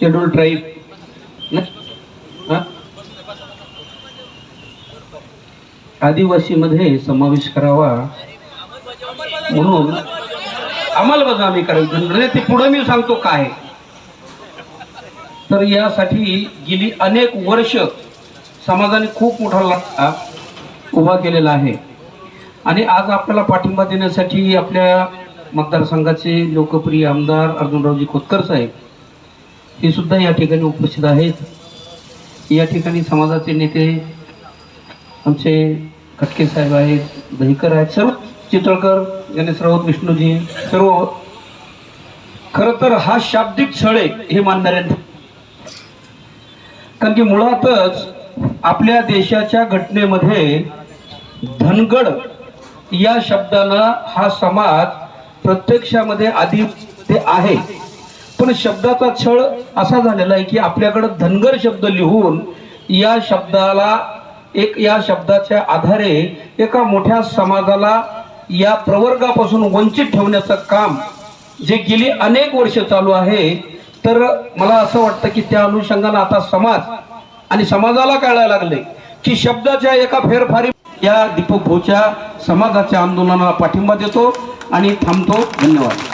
Schedule tribe आदिवासीमध्ये समावेश करावा म्हणून अंमलबजावणी करावी. म्हणजे ते पुढे मी सांगतो काय. तर यासाठी गेली अनेक वर्ष समाजाने खूप मोठा लढा उभा केलेला आहे. आणि आज आपल्याला पाठिंबा देण्यासाठी आपल्या मतदारसंघाचे लोकप्रिय आमदार अर्जुनरावजी खोतकर साहेब हे सुद्धा या ठिकाणी उपस्थित आहेत. या ठिकाणी समाजाचे नेते आमचे खटके साहेब आहेत दहीकर आहेत सर्व चितळकर गणेश राऊत विष्णूजी सर्व खरं तर हा शाब्दिक छळ आहे हे मानणाऱ्यांना. कारण की मुळातच आपल्या देशाच्या घटनेमध्ये धनगड या शब्दानं हा समाज प्रत्यक्षामध्ये आधी ते आहे. पण शब्दाचा छळ असा झालेला आहे की आपल्याकडं धनगर शब्द लिहून या शब्दाला एक या शब्दाच्या आधारे एका मोठ्या समाजाला या प्रवर्गापासून वंचित ठेवण्याचं काम जे गेली अनेक वर्ष चालू आहे तर मला असं वाटतं की त्या अनुषंगानं आता समाज आणि समाजाला कळायला लागले की शब्दाच्या एका फेरफारी या दीपक भाऊच्या समाजाच्या आंदोलनाला पाठिंबा देतो आणि थांबतो. धन्यवाद.